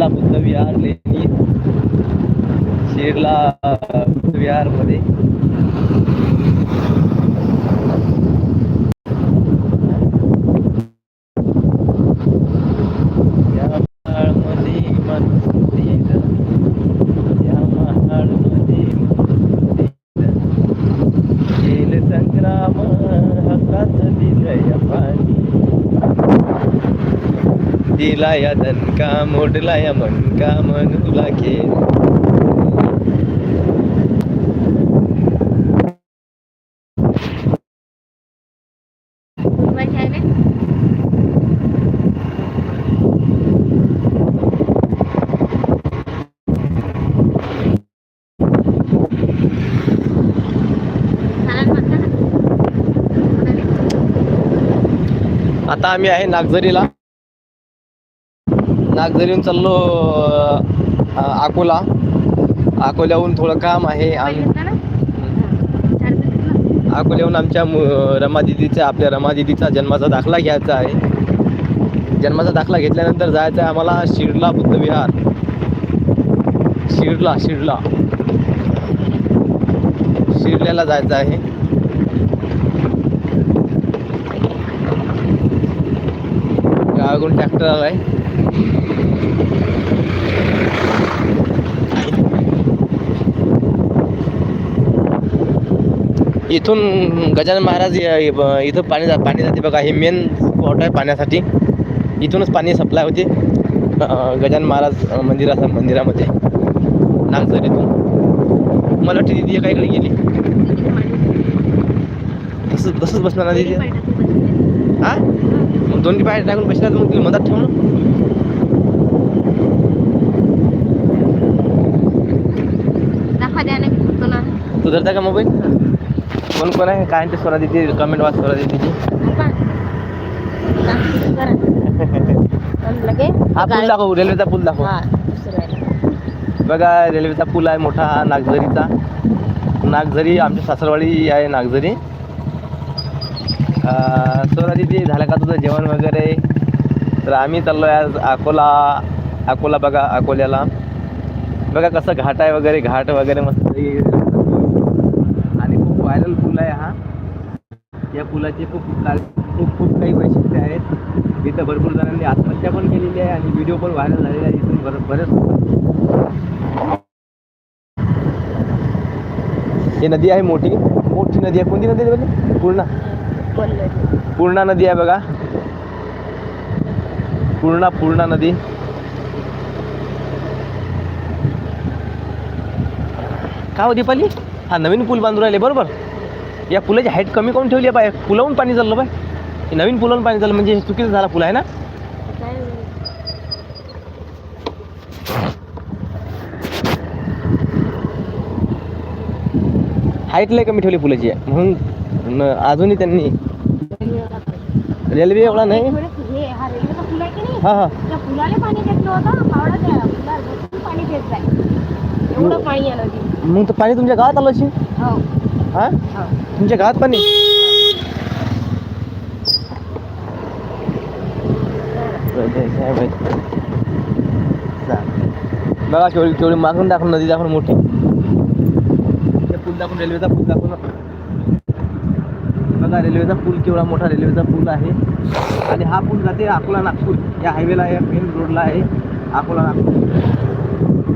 शिरला बुद्ध विहार लेणी. शिरला बुद्ध विहारमध्ये दिला या दणका मोडला या मनका मनूला खेळ आता आम्ही आहे नागझरीला. नागझरीहून चाललो अकोला. अकोल्याहून थोडं काम आहे आम्ही घेतला? अकोल्याहून आमच्या रमा दिदीचा आपल्या रमा दिदीचा जन्माचा दाखला घ्यायचा आहे. जन्माचा दाखला घेतल्यानंतर जायचं आहे आम्हाला शिरला बुद्ध विहार. शिरला शिरला शिरल्याला जायचं आहे. गावाकडून ट्रॅक्टर आलाय. इथून गजानन महाराज इथं पाणी जा पाणी जाते बघा हे मेन स्पॉट आहे पाण्यासाठी. इथूनच पाणी सप्लाय होते. गजानन महाराज अं, मंदिरा मंदिरामध्ये. इथून. मला वाटते दिदी एका इकडे गेली. तसंच तसंच बसणार ना दिदी? हा? मग दोन्ही पाय टाकून बसला मग तिला मधात ठेव ना. दाखवा द्या ना मी बघतो ना तू धरता का मोबाईल? कोण कोण आहे? काय ते स्वरा दिदी? कमेंट वाच स्वरा लगे. हा पूल दाखव रेल्वेचा पूल दाखव. बघा रेल्वेचा पूल आहे मोठा नागझरीचा. नागझरी आमच्या सासरवाडी आहे नागझरी. सोरा दिदी झालं का तुझं जेवण वगैरे? तर आम्ही चाललो आहे आज अकोला अकोला बघा अकोल्याला. बघा कसं घाट आहे वगैरे घाट वगैरे मस्त आणि खूप व्हायरल पूल आहे हा. या पुलाचे खूप खूप खूप काही वैशिष्ट्य आहेत. इथं भरपूर जणांनी आत्महत्या पण केलेली आहे आणि व्हिडिओ पण व्हायरल झालेला आहे इथून बरं बरेच ही नदी आहे मोठी. मोठी नदी आहे. कोणती नदी आहे म्हणजे पूर्णा. पूर्णा नदी आहे बघा. पूर्णा पूर्णा नदी. का हो दीपाली? हा नवीन पूल बांधून राहिले बरोबर? या पुलाची हाईट कमी करून ठेवली आहे बाय पुलावून पाणी चाललं बाय नवीन पुलावून पाणी चाललं म्हणजे हे चुकीचं झाला पुल आहे ना? हाईट लय कमी ठेवली पुलाची. म्हणून न- अजूनही त्यांनी रेल्वे एवढा नाही. हे हा मग तर पाणी तुमच्या गावात आलं असेल? हो. हा? हो. तुमच्या गावात पाणी? बघा केवढी केवढी मागून दाखवून नदी दाखवून मोठी. ते पूल दाखवून रेल्वेचा पूल दाखवून. बघा रेल्वेचा पूल केवढा मोठा रेल्वेचा पूल आहे आणि हा पूल जाते अकोला नागपूर या हायवेला या मेन रोडला आहे अकोला नागपूर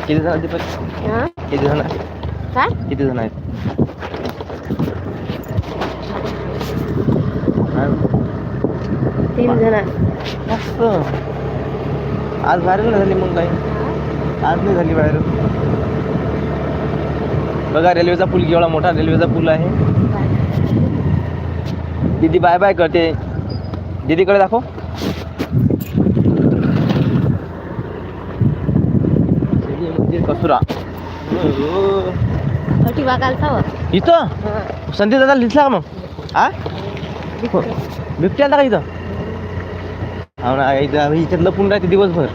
किती आहेत दीपक? हा? किती आहेत काय? किती जण आहेत? तीन जण मस्त. आज व्हायरल झाली मग काही आज नाही झाली व्हायरल बघा रेल्वेचा पूल केवढा मोठा रेल्वेचा पूल आहे. दीदी बाय बाय करते. दीदीकडे दाखव. दीदी म्हणजे कसुरा. इथं. संदीप दादा लिहिला का मग. हा? हो. बिबट्या आला का इथं? हो ना इथं हिच्यात लपून राहते दिवसभर.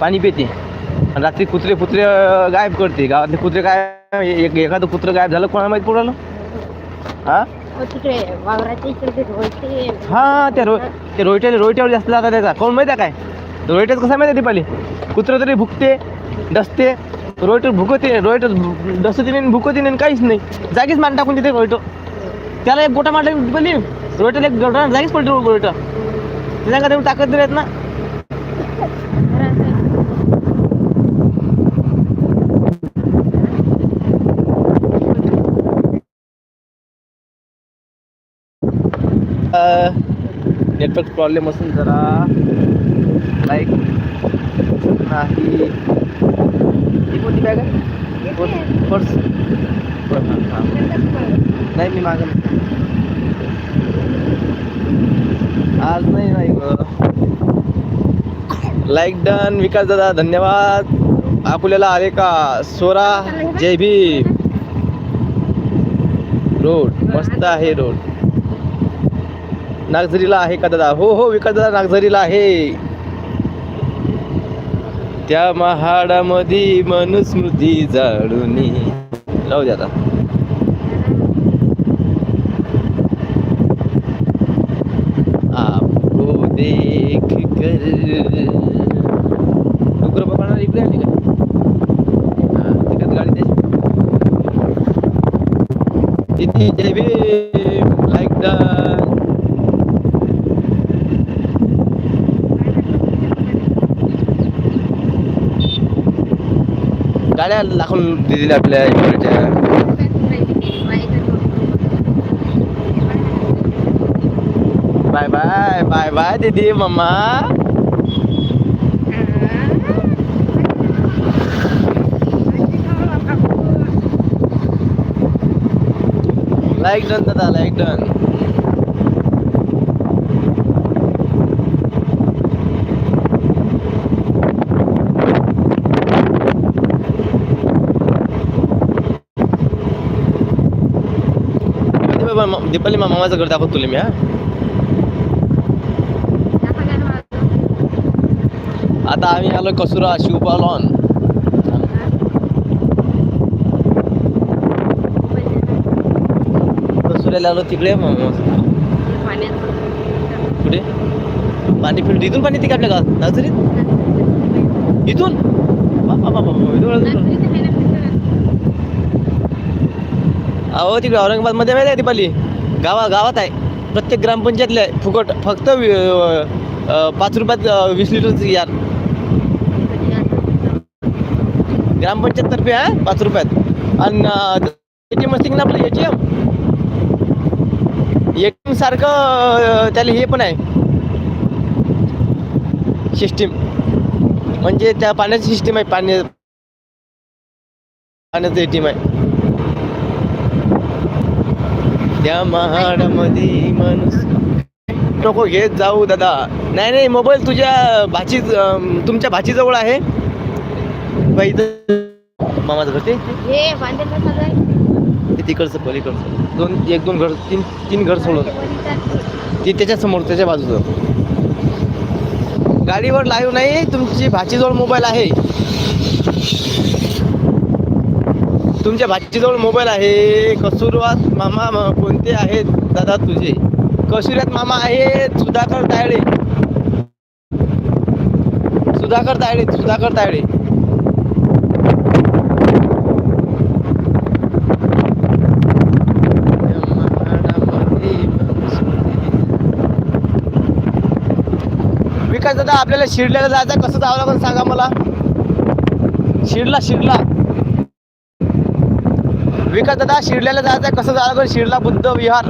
पाणी पिते. आणि रात्री कुत्रे कुत्रे गायब करते. गावातले कुत्रे काय एक एखादं कुत्रं गायब झालं कोणाला माहिती पडलं? हा? हो तिकडे वावराच्या इकडे ते रोयते हा त्या रो ते रोयट्याला रोयट्यावर जास्त जातात त्याचा. कोण माहिती आहे काय? रोयट्यात कसं माहिती आहे दीपाली? कुत्रं तरी भुकते डसते. रोयटर भुकते रोयटर डसते नाही भुकती नाही काहीच नाही. जागीच मान टाकून तिथे रोयटो त्याला एक गोटा मारला दीपाली रोयटर एक गोटा जागीच पडतो रोयटर त्याच्या का तेवढी ताकद नाही? राहत ना नेटवर्क प्रॉब्लेम असून जरा लाईक नाही ही कोणती बॅग आहे? पर्स नाही मी मागं आज नाही नाही लाईक डन विकास दादा धन्यवाद. अकोल्याला आले का? सोरा जय भीम. रोड मस्त आहे रोड नागझरीला आहे का दादा? हो हो विकास दादा नागझरीला आहे. त्या महाडामध्ये मनुस्मृती जाडून राहू दे आता. आपको देख कर डुकर पकडणार इकडे आली का हा, तिकडे गाडी द्यायची किती जय भीम लाईक डन गाड्या दाखवून दिलेल्या आपल्या इकडच्या बाय बाय बाय बाय दीदी मम्मा लाईक डन दादा लाईक डन दीपाली मा- मामाचं घर दाखवत तुला मी हा. आता आम्ही आलो कसुरा शिवपालॉन कसुऱ्याला आलो तिकडे मग कुठे? पाणी फिल्ड इथून पाणी येते का आपल्या गावात? इथून? बाबा इथून. अहो तिकडे औरंगाबादमध्ये माहिती आहे दीपाली? गावा गावात आहे. प्रत्येक ग्रामपंचायतले आहे फुकट फक्त पाच रुपयात वीस लिटर यार. ग्रामपंचायततर्फे आहे पाच रुपयात. आणि एटीएम असते की ना आपलं एटीएम एटीएम सारखं त्याला हे पण आहे. सिस्टीम म्हणजे त्या पाण्याची सिस्टीम आहे पाणी पाण्याचं एटीएम आहे. त्या महाडामध्ये माणूस. नको घेत जाऊ दादा. नाही नाही मोबाईल तुझ्या भाची तुमच्या भाचीजवळ आहे. बाई मामाचं घर ते? हे तिकडचं पलीकडचं. दोन एक दोन घर तीन तीन घर सोडून. वरती ते त्याच्यासमोर त्याच्या बाजूचं. गाडीवर लाईव्ह नाही तुमची भाचीजवळ मोबाईल आहे. तुमच्या भाचीजवळ मोबाईल आहे? कसुरवात मामा कोणते आहेत? दादा तुझे. कसुऱ्यात मामा आहेत सुधाकर तायडे. सुधाकर तायडे सुधाकर तायडे. विकास दादा आपल्याला शिरड्याला जायचं कसं जावं लागेल सांगा मला? शिरला शिरला विकास दादा शिरड्याला जायचं कसं जावं लागेल शिरला बुद्ध विहार.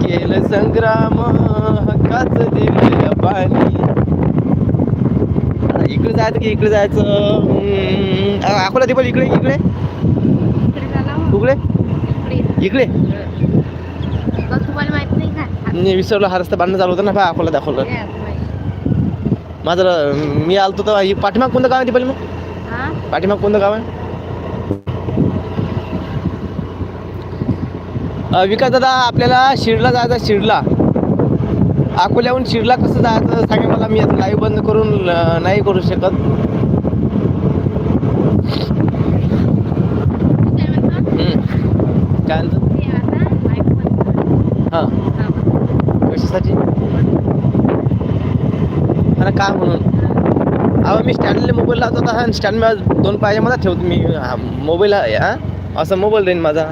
केलं संग्राम हक्काच दिले पाणी. इकडे जायचं की इकडे जायचं? अकोला दीपल इकडे इकडे. इकडे. इकडे. नाही विसरलो हा रस्ता बांधणं चालू होतं ना पहा अकोला दाखवलं. माझं मी आलतो तर ही पाठीमाग कोणतं गाव आहे दीपाली मग? हा? पाठीमाग कोणतं गाव आहे? विकास दादा आपल्याला शिरला जायचं शिरला अकोल्याहून शिरला कसं जायचं सांगा मला. मी आता लाईव्ह बंद करून नाही करू शकत. काय म्हणतात? हम्म. काय म्हणतं ते आता live बंद करा. हां हा. कशासाठी अरे का म्हणून. अहो मी स्टँडला मोबाईल लावतो आता हा स्टँड दोन पायाच्या मध्ये ठेवतो मी मोबाईल आहे हा असा मोबाईल राहीन माझा.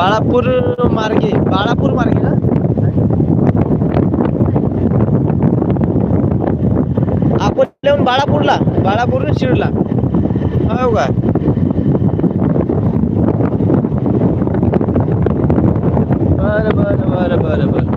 बाळापूर मार्गे बाळापूर मार्गे ना अकोल्याहून बाळापूरला बाळापूरहून शिरला. हो का? बरं बरं बरं बरं बरं.